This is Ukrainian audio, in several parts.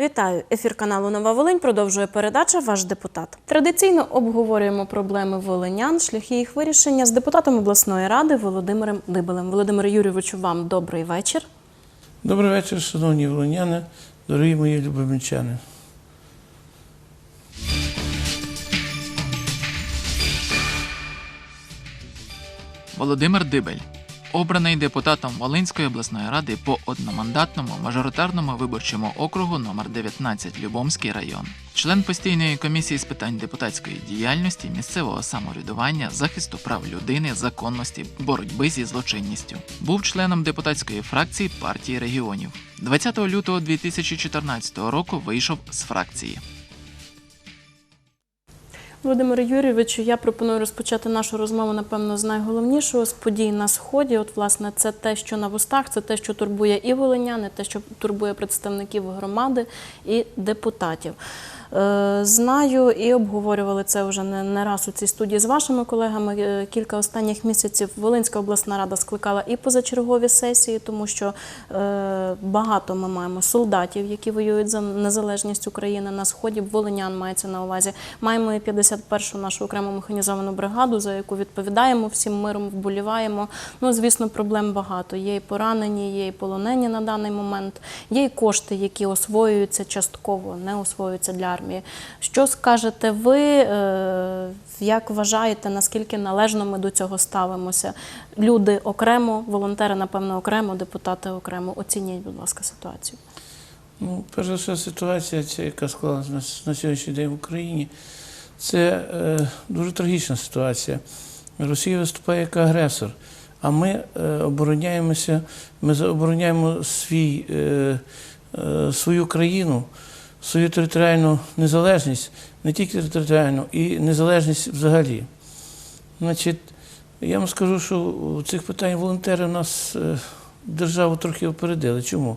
Вітаю! Ефір каналу Нова Волинь продовжує передача Ваш депутат. Традиційно обговорюємо проблеми волинян, шляхи їх вирішення з депутатом обласної ради Володимиром Дибелем. Володимире Юрійовичу, вам добрий вечір. Добрий вечір, шановні волиняни, дорогі мої любимчани. Володимир Дибель, обраний депутатом Волинської обласної ради по одномандатному мажоритарному виборчому округу номер 19 Любомський район, член постійної комісії з питань депутатської діяльності, місцевого самоврядування, захисту прав людини, законності, боротьби зі злочинністю. Був членом депутатської фракції партії регіонів. 20 лютого 2014 року вийшов з фракції. Володимире Юрійовичу, я пропоную розпочати нашу розмову, напевно, з найголовнішого з подій на сході. От, власне, це те, що на вустах, це те, що турбує і волиняни, те, що турбує представників громади і депутатів. Е, Знаю і обговорювали це вже не, раз у цій студії з вашими колегами. Е, Кілька останніх місяців Волинська обласна рада скликала і позачергові сесії, тому що е, багато ми маємо солдатів, які воюють за незалежність України на сході. Волинян мається на увазі. Маємо і 51-шу нашу окрему механізовану бригаду, за яку відповідаємо всім миром, вболіваємо. Ну, звісно, проблем багато. Є і поранені, є і полонені на даний момент. Є і кошти, які освоюються частково, не освоюються для армії. Що скажете ви? е, Як вважаєте, наскільки належно ми до цього ставимося? Люди окремо, волонтери, напевно, окремо, депутати окремо. Оцініть, будь ласка, ситуацію. Ну, перш за все, ситуація, ця, яка склалася на, на сьогоднішній день в Україні, це е, дуже трагічна ситуація. Росія виступає як агресор, а ми е, обороняємося, ми обороняємо свій, е, е, свою країну, свою територіальну незалежність, не тільки територіальну, і незалежність взагалі. Значить, я вам скажу, що у цих питань волонтери у нас е, державу трохи опередили. Чому?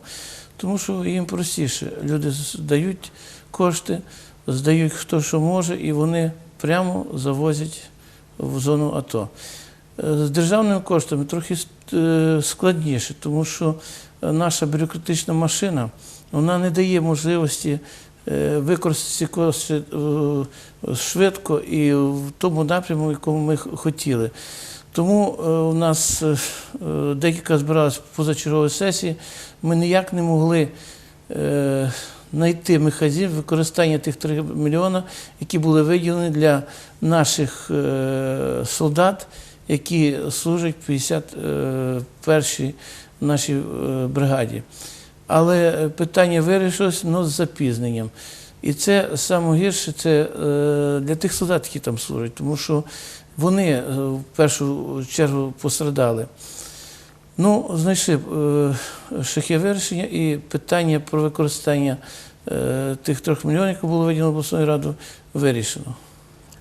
Тому що їм простіше. Люди здають кошти, здають хто що може, і вони прямо завозять в зону АТО. Е, З державними коштами трохи е, складніше, тому що наша бюрократична машина вона не дає можливості е, використати е, швидко і в тому напрямку, якому ми хотіли. Тому е, у нас декілька збиралися позачергові сесії. Ми ніяк не могли знайти механізм використання тих 3 мільйона, які були виділені для наших солдат, які служать в 51-й нашій бригаді. Але е, питання вирішилось але з запізненням. І це саме гірше це е, для тих солдат, які там служать, тому що вони е, в першу чергу пострадали. Ну, знайшли шляхи вирішення і питання про використання тих трьох мільйонів, які було виділено обласною радою, вирішено.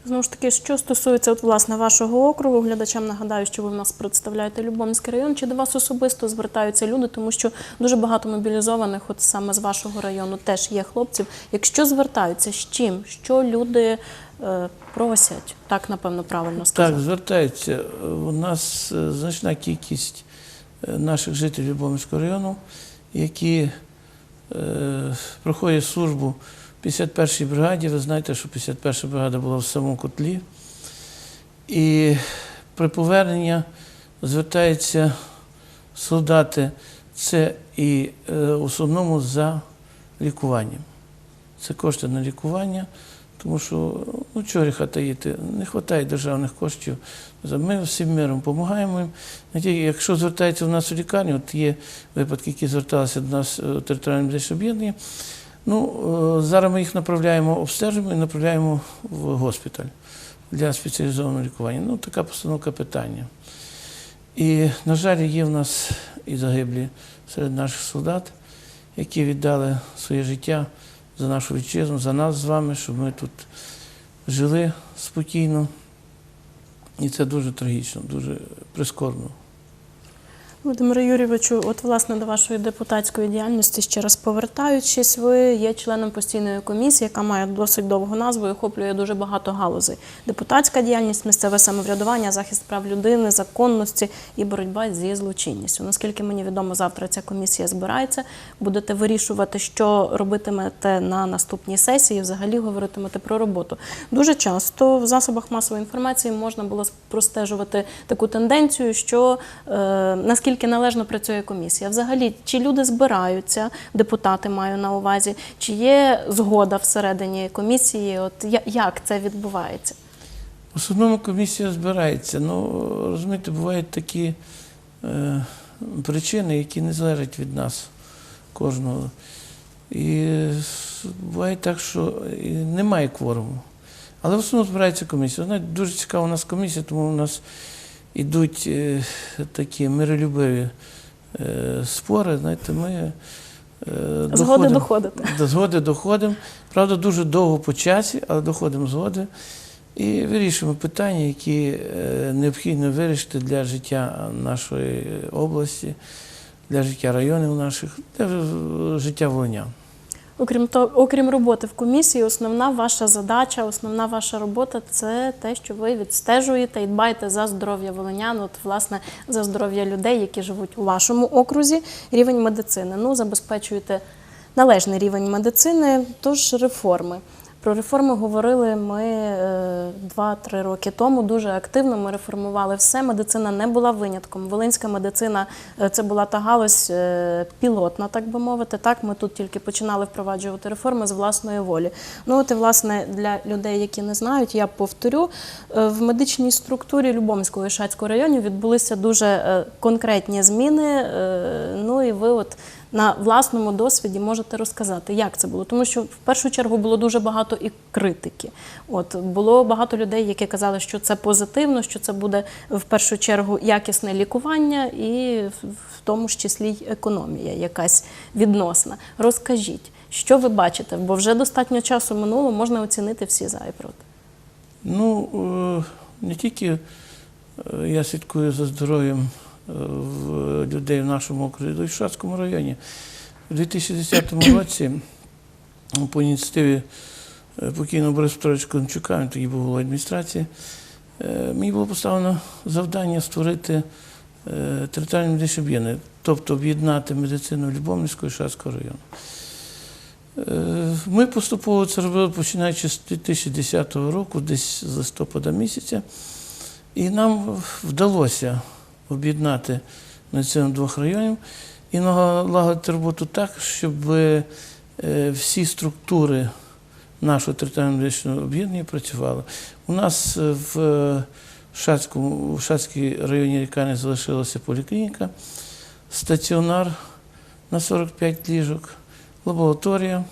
Знову ж таки, що стосується от, власне вашого округу, глядачам нагадаю, що ви в нас представляєте Любомський район. Чи до вас особисто звертаються люди, тому що дуже багато мобілізованих, от саме з вашого району, теж є хлопців. Якщо звертаються, з чим? Що люди е, просять? Так, напевно, правильно сказати. Так, звертаються. У нас е, значна кількість е, наших жителів Любомирського району, які е, проходять службу 51-й бригаді. Ви знаєте, що 51-та бригада була в самому котлі. І при поверненні звертаються солдати, це і е, основному за лікуванням. Це кошти на лікування, тому що ну чого гріха таїти, не вистачає державних коштів. Ми всім миром допомагаємо їм. Якщо звертаються в нас у лікарню, от є випадки, які зверталися до нас е, територіальне медичне об'єднання. Ну, е, зараз ми їх направляємо, обстежуємо і направляємо в госпіталь для спеціалізованого лікування. Ну, така постановка питання. І, на жаль, є в нас і загиблі серед наших солдат, які віддали своє життя за нашу вітчизну, за нас з вами, щоб ми тут жили спокійно. І це дуже трагічно, дуже прискорбно. Володимире Юрійовичу, от власне до вашої депутатської діяльності ще раз повертаючись, ви є членом постійної комісії, яка має досить довгу назву і охоплює дуже багато галузей. Депутатська діяльність, місцеве самоврядування, захист прав людини, законності і боротьба зі злочинністю. Наскільки мені відомо, завтра ця комісія збирається. Будете вирішувати, що робитимете на наступній сесії, взагалі говоритимете про роботу. Дуже часто в засобах масової інформації можна було простежувати таку тенденцію, що е, наскільки належно працює комісія. Взагалі, чи люди збираються, депутати маю на увазі, чи є згода всередині комісії? От як це відбувається? В основному комісія збирається. Ну, розумієте, бувають такі е, причини, які не залежать від нас кожного. І буває так, що немає кворуму. Але в основному збирається комісія. Знаєте, дуже цікава у нас комісія, тому у нас йдуть е, такі миролюбиві е, спори. Знаєте, ми е, Згоди доходимо- до згоди доходимо. Правда, дуже довго по часі, але доходимо згоди і вирішуємо питання, які необхідно вирішити для життя нашої області, для життя районів наших, для життя волинян. Окрім того, окрім роботи в комісії, основна ваша задача, основна ваша робота це те, що ви відстежуєте і дбаєте за здоров'я волинян, от власне за здоров'я людей, які живуть у вашому окрузі, рівень медицини. Ну, забезпечуєте належний рівень медицини, тож реформи. Про реформи говорили ми е, два-три роки тому. Дуже активно ми реформували все. Медицина не була винятком. Волинська медицина е, це була та галузь е, пілотна, так би мовити. Так, ми тут тільки починали впроваджувати реформи з власної волі. Ну от і власне для людей, які не знають, я повторю е, в медичній структурі Любомського і Шацького районів відбулися дуже е, конкретні зміни. е, Ну і ви от на власному досвіді можете розказати, як це було. Тому що в першу чергу було дуже багато і критики. От було багато людей, які казали, що це позитивно, що це буде в першу чергу якісне лікування, і в тому ж числі й економія, якась відносна. Розкажіть, що ви бачите, бо вже достатньо часу минуло, можна оцінити всі за і проти. Ну, е, не тільки е, я слідкую за здоров'ям в людей в нашому окрузі, в Шацькому районі. У 2010 році ну, по ініціативі е, покійного Бориса Петровича Кончука, він тоді був головою адміністрації, е, мені було поставлено завдання створити е, територіальні медичні об'єднання, тобто об'єднати медицину Любомльського і Шацького району. Ми поступово це робили починаючи з 2010 року, десь з листопада місяця, і нам вдалося об'єднати медицину двох районів і налагодити роботу так, щоб е, всі структури нашого територіального медичного об'єднання працювали. У нас е, в Шацькому, в Шацькій районній лікарні залишилася поліклініка, стаціонар на 45 ліжок лабораторія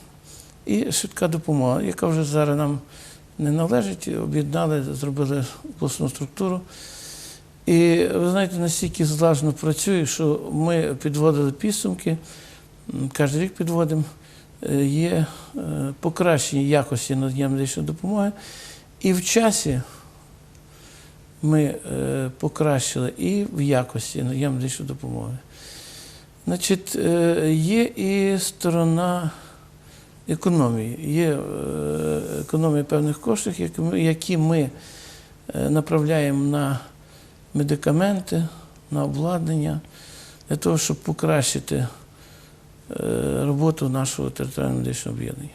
і швидка допомога, яка вже зараз нам не належить. Об'єднали, зробили обласну структуру. І ви знаєте, настільки злажно працює, що ми підводили підсумки, кожен рік підводимо, е, є е, покращення якості надання медичної допомоги. І в часі ми е, покращили і в якості надання медичної допомоги. Значить, є і сторона економії. Є економія певних коштів, які ми- направляємо на медикаменти, на обладнання, для того, щоб покращити е, роботу нашого територіального медичного об'єднання.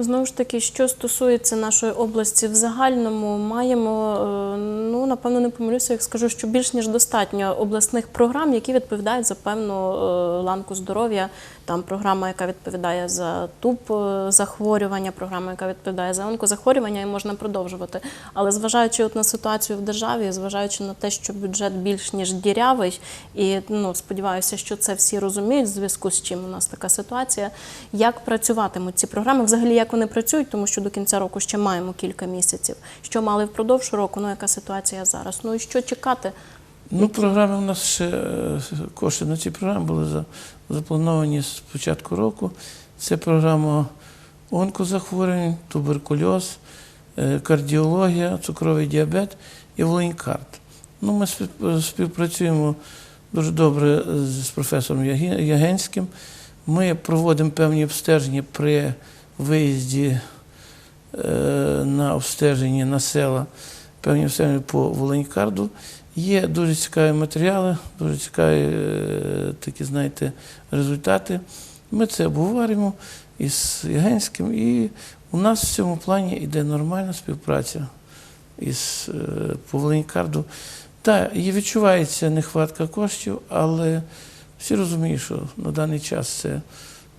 Знову ж таки, що стосується нашої області в загальному, маємо, е, ну напевно, не помилюся, як скажу, що більш ніж достатньо обласних програм, які відповідають за певну е, ланку здоров'я. Там програма, яка відповідає за туп е, захворювання, програма, яка відповідає за онкозахворювання, і можна продовжувати. Але зважаючи от на ситуацію в державі, зважаючи на те, що бюджет більш ніж дірявий, і ну сподіваюся, що це всі розуміють, в зв'язку з чим у нас така ситуація. Як працюватимуть ці програми? Взагалі, як вони працюють, тому що до кінця року ще маємо кілька місяців. Що мали впродовж року? Ну яка ситуація зараз? Ну і що чекати? Ну, програми у нас ще е, кошти на ці програми були за- заплановані з початку року. Це програма онкозахворювань, туберкульоз, е, кардіологія, цукровий діабет і волинькарт. Ну, ми співпрацюємо дуже добре з професором Ягенським. Ми проводимо певні обстеження при виїзді е, на обстеження на села, певні обстеження по Волинькарду. Є дуже цікаві матеріали, дуже цікаві е, такі, знаєте, результати. Ми це обговорюємо із Ягенським, і у нас в цьому плані йде нормальна співпраця із е, по Волинькарду. Так, і відчувається нехватка коштів, але всі розуміють, що на даний час це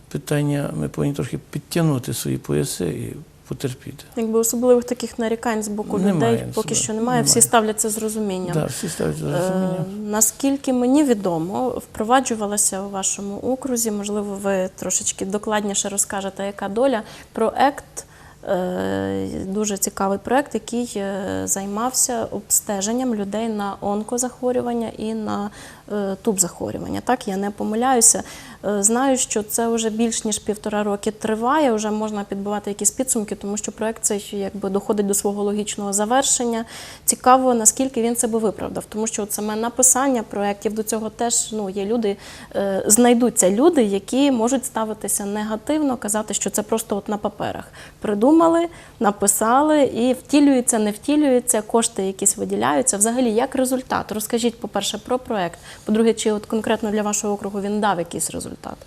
питання, ми повинні трохи підтягнути свої пояси і потерпіти. Якби особливих таких нарікань з боку Немає, людей поки особливо. що немає, всі ставляться з розумінням. Так, всі ставлять за розуміння. Е, наскільки мені відомо, впроваджувалася у вашому окрузі, можливо, ви трошечки докладніше розкажете, яка доля. Проект, е, дуже цікавий проект, який е, займався обстеженням людей на онкозахворювання і на е, тубзахворювання. Так, я не помиляюся. Е, Знаю, що це вже більш ніж півтора роки триває. Вже можна підбивати якісь підсумки, тому що проект цей якби доходить до свого логічного завершення. Цікаво, наскільки він себе виправдав, тому що от саме написання проєктів до цього теж ну є люди, е, знайдуться люди, які можуть ставитися негативно, казати, що це просто от на паперах. Придумали, написали і втілюється, не втілюється, кошти якісь виділяються. Взагалі, як результат? Розкажіть, по-перше, про проект. По-друге, чи от конкретно для вашого округу він дав якийсь результат?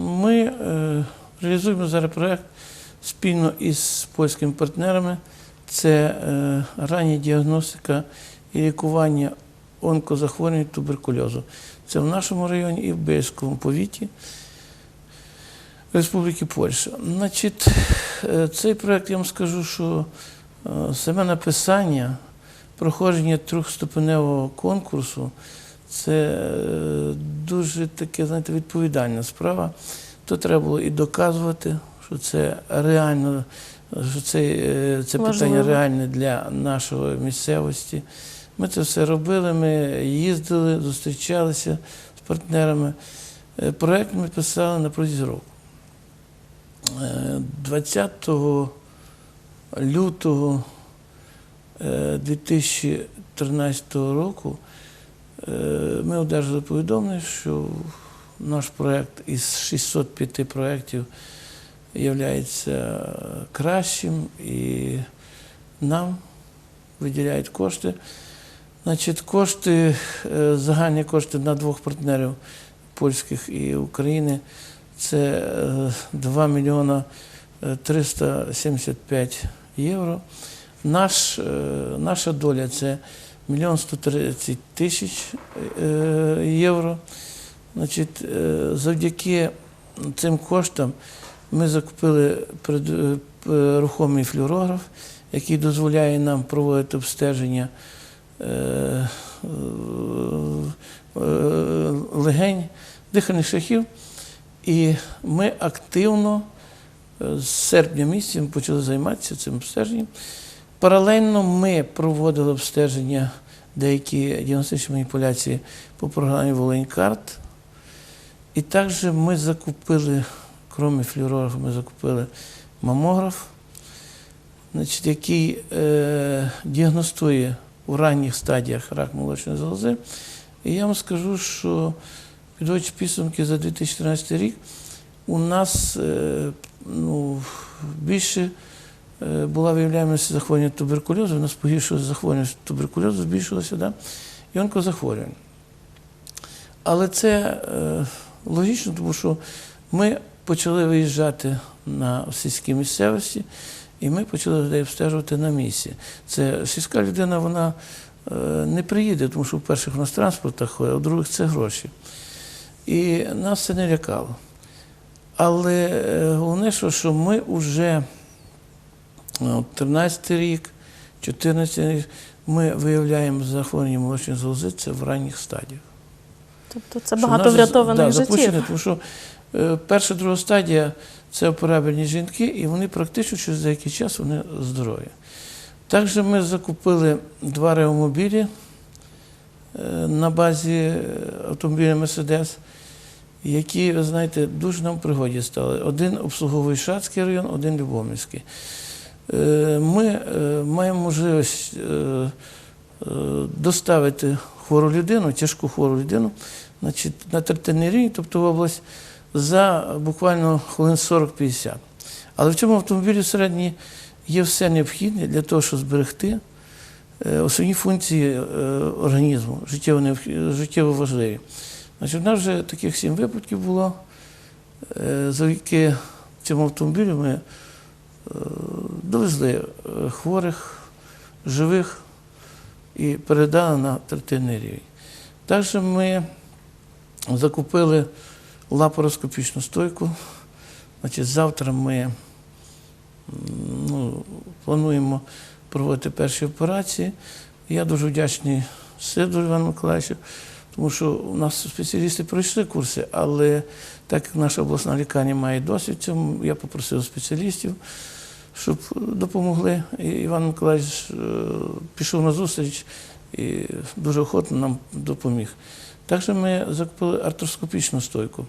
Ми е, реалізуємо зараз проєкт спільно із польськими партнерами. Це е, рання діагностика і лікування онкозахворювань туберкульозу. Це в нашому районі і в Бельському повіті Республіки Польща. Значить, е, цей проєкт, я вам скажу, що е, саме написання, проходження трьохступеневого конкурсу це е, дуже таке, знаєте, відповідальна справа. То треба було і доказувати, що це реально, що це, е, це питання реальне для нашої місцевості. Ми це все робили, ми їздили, зустрічалися з партнерами. Е, Проект ми писали на протязі року. Е, 20 лютого е, 2013 року ми одержали повідомлення, що наш проєкт із 605 проєктів є кращим і нам виділяють кошти. Значить, кошти, е, загальні кошти на двох партнерів польських і України це е, 2 мільйона е, 375 євро. Наш, е, наша доля це мільйон 130 тисяч е, євро. Значить, е, завдяки цим коштам ми закупили е, рухомий флюорограф, який дозволяє нам проводити обстеження легень, дихальних шляхів. І ми активно з серпня місяця почали займатися цим обстеженням. Паралельно ми проводили обстеження деякі діагностичні маніпуляції по програмі Волинькарт. І також ми закупили, крім флюорографа, ми закупили мамограф, значить, який е, діагностує у ранніх стадіях рак молочної залози. І я вам скажу, що підводячи підсумки за 2014 рік, у нас е, ну, більше була виявляємость захворювання туберкульозу, у нас погіршилося захворюваність туберкульозу, збільшилося, да? і онкозахворювань. Але це е, логічно, тому що ми почали виїжджати на сільські місцевості, і ми почали людей обстежувати на місці. Це сільська людина, вона е, не приїде, тому що, в-перше, в нас транспорт ходить, а в-других, це гроші. І нас це не лякало. Але е, головне, що ми вже 13 рік, 14 рік, ми виявляємо захворювання молочної залози це в ранніх стадіях. Тобто це багато нас- врятованих да, життів. Тому що е, перша, друга стадія це операбельні жінки, і вони практично через деякий час вони здорові. Також ми закупили два реомобілі е, на базі е, автомобіля Мерседес, які, ви знаєте, дуже нам пригоді стали. Один обслуговує Шацький район, один Любомирський. Е, Ми е, маємо можливість е, доставити хвору людину, тяжку хвору людину, значить, на третинний рівень, тобто в область, за буквально хвилин 40-50. Але в цьому автомобілі всередині є все необхідне для того, щоб зберегти основні функції організму, життєво, життєво важливі. Значить, у нас вже таких сім випадків було. Завдяки цьому автомобілю ми довезли е, хворих, живих і передали на третинний рівень. Також ми закупили лапароскопічну стойку. Значить, завтра ми ну, плануємо проводити перші операції. Я дуже вдячний Сидору Івану Миколаївичу, тому що у нас спеціалісти пройшли курси, але так як наша обласна лікарня має досвід цьому, я попросив спеціалістів, щоб допомогли. І Іван Миколаївич е, пішов на зустріч і дуже охотно нам допоміг. Також ми закупили артроскопічну стойку.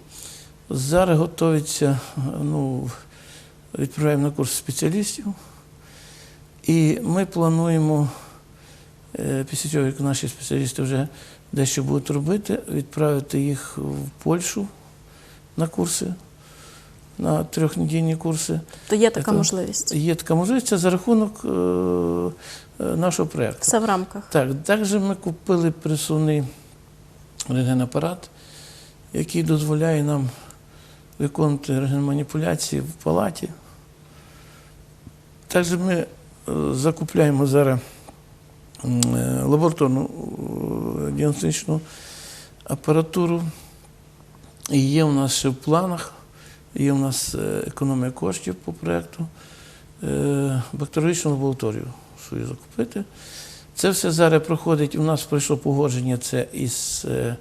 Зараз готується, ну, відправляємо на курс спеціалістів. І ми плануємо, е, після цього, як наші спеціалісти вже дещо будуть робити, відправити їх в Польщу на курси, на трьохнедільні курси. То є така Це- можливість. Є така можливість це за рахунок е, е, нашого проєкту. Все в рамках. Так, також ми купили присувний рентгенапарат, який дозволяє нам виконувати рентгенманіпуляції в палаті. Також ми е, закупляємо зараз е, лабораторну діагностичну апаратуру. І є у нас ще в планах, є у нас е, економія коштів по проєкту, е, бактеріологічну лабораторію свою закупити. Це все зараз проходить. У нас пройшло погодження це із е,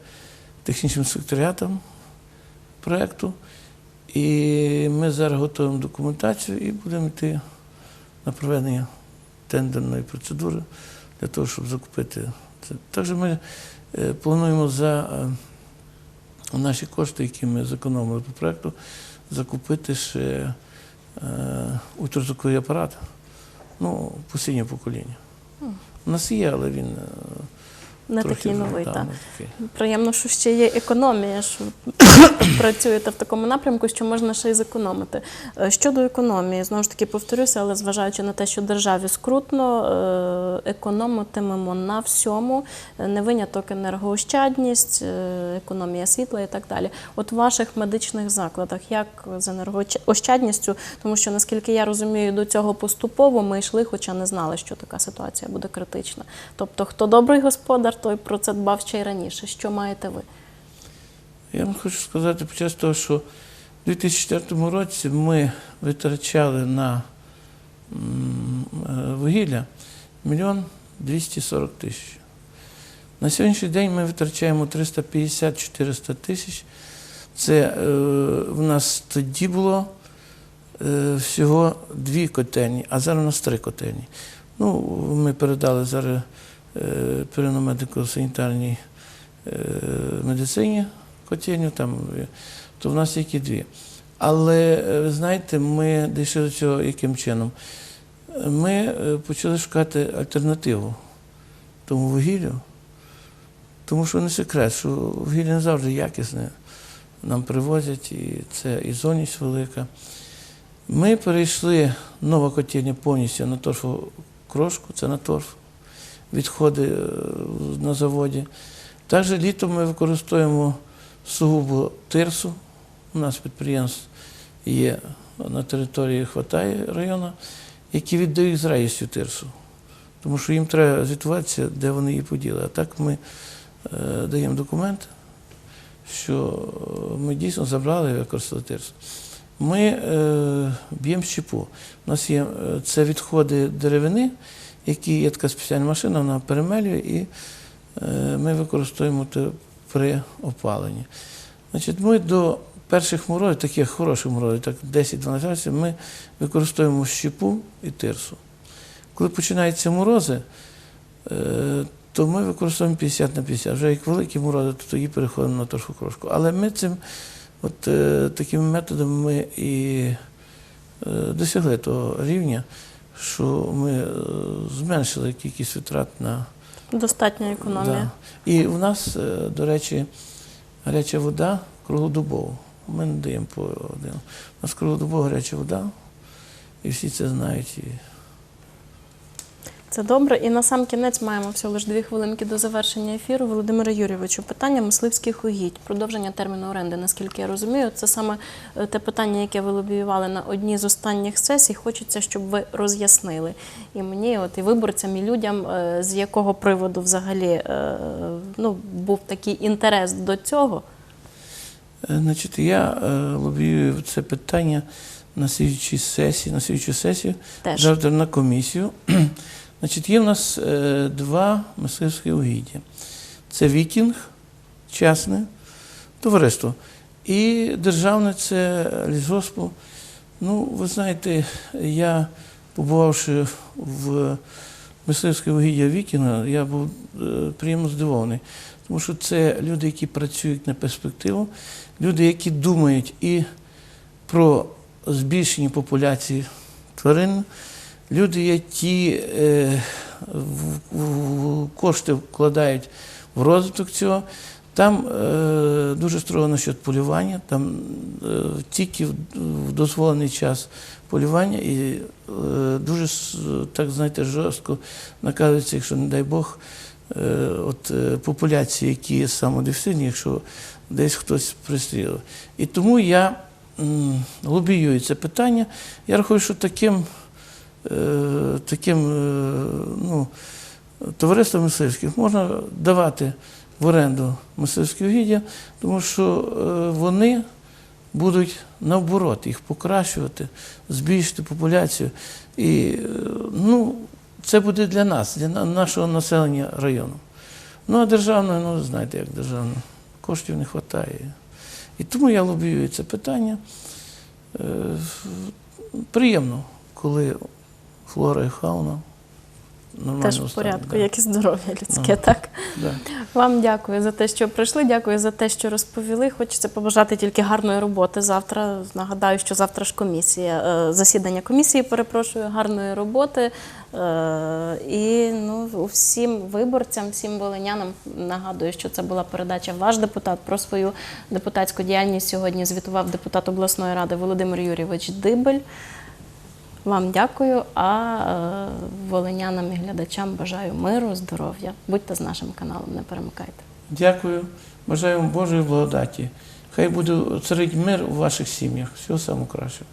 технічним секретаріатом проєкту. І ми зараз готуємо документацію і будемо йти на проведення тендерної процедури для того, щоб закупити це. Також ми е, плануємо за е, наші кошти, які ми зекономили по проєкту, закупити ще е, ультразвуковий апарат, ну, постійнє покоління. У нас є, але він е, Не такий новий, да, так. Приємно, що ще є економія, що працюєте в такому напрямку, що можна ще й зекономити. Е, Щодо економії, знову ж таки повторюся, але зважаючи на те, що державі скрутно, е, економитимемо на всьому, Е, не виняток енергоощадність, економія світла і так далі. От в ваших медичних закладах, як з енергоощадністю, тому що наскільки я розумію, до цього поступово ми йшли, хоча не знали, що така ситуація буде критична. Тобто, хто добрий господар, той про це дбав ще й раніше. Що маєте ви? Я вам хочу сказати почати з того, що в 2004 році ми витрачали на е, вугілля мільйон 240 тисяч. На сьогоднішній день ми витрачаємо 350-400 тисяч. Це е, в нас тоді було е, всього дві котельні, а зараз у нас три котельні. Ну, ми передали зараз е, периномедико-санітарній е, медицині котельню, там, е, то в нас тільки дві. Але ви знаєте, ми дійшли до цього яким чином? Ми почали шукати альтернативу тому вугіллю, тому що не секрет, що вугілля не завжди якісне. Нам привозять, і це і зоність велика. Ми перейшли нова котельня повністю на торфову крошку, це на торф, відходи е, на заводі. Також літом ми використовуємо сугубо тирсу. У нас підприємств є на території Хватає району, які віддають з радістю тирсу. Тому що їм треба звітуватися, де вони її поділи. А так ми е, даємо документ, що ми дійсно забрали і використали тирсу. Ми е, б'ємо щепу. У нас є е, це відходи деревини, які є така спеціальна машина, вона перемелює і е, ми використовуємо це при опаленні. Значить, ми до перших морозів, таких хороших морозів, так 10-12 разів, ми використовуємо щепу і тирсу. Коли починаються морози, е, то ми використовуємо 50 на 50. Вже як великі морози, то тоді переходимо на торфокрошку. Але ми цим от, е, такими методами ми і досягли того рівня, що ми е, зменшили кількість витрат на Достатня економія. Да. І у нас, е, до речі, гаряча вода круглодобово. Ми не даємо по один. У нас круглодобово гаряча вода, і всі це знають. Це добре. І на сам кінець маємо всього лише дві хвилинки до завершення ефіру. Володимире Юрійовичу, питання мисливських угідь, продовження терміну оренди, наскільки я розумію, це саме е, те питання, яке ви лобіювали на одній з останніх сесій. Хочеться, щоб ви роз'яснили. І мені, от і виборцям, і людям, е, з якого приводу взагалі е, ну, був такий інтерес до цього. Значить, я лобіюю це питання на слідчій сесії, на слідчу сесію, Теж. завтра на комісію. Значить, є в нас е, два мисливські угіддя. Це вікінг, частне товариство. І державне це лісгоспу. Ну, ви знаєте, я, побувавши в мисливське угіддя Вікінга, я був е, приємно здивований. Тому що це люди, які працюють на перспективу, люди, які думають і про збільшення популяції тварин, люди, які е, в, в- кошти вкладають в розвиток цього. Там е, дуже строго насчет полювання, там е, тільки в, в дозволений час полювання і е, дуже так знаєте жорстко наказується, якщо не дай Бог, е, от е, популяції, які самодефіцитні, якщо десь хтось пристрілив. І тому я лобіюю це питання. Я рахую, що таким, таким е, ну, товариствам мисливських можна давати в оренду мисливські угіддя, тому що е, вони будуть наоборот їх покращувати, збільшити популяцію. І е, ну, це буде для нас, для нашого населення району. Ну, а державної, ну, знаєте, як державно, коштів не вистачає. І тому я лобіюю це питання. Е, Приємно, коли флора і фауна Теж в порядку, да. як і здоров'я людське, Ага. так? Да. Вам дякую за те, що прийшли. Дякую за те, що розповіли. Хочеться побажати тільки гарної роботи завтра. Нагадаю, що завтра ж комісія, е, засідання комісії, перепрошую, гарної роботи. Е, І ну, всім виборцям, всім волинянам нагадую, що це була передача Ваш депутат про свою депутатську діяльність. Сьогодні звітував депутат обласної ради Володимир Юрійович Дибель. Вам дякую, а е, волинянам і глядачам бажаю миру, здоров'я. Будьте з нашим каналом, не перемикайте. Дякую. Бажаю вам Божої благодаті. Хай буде царить мир у ваших сім'ях. Всього самого кращого.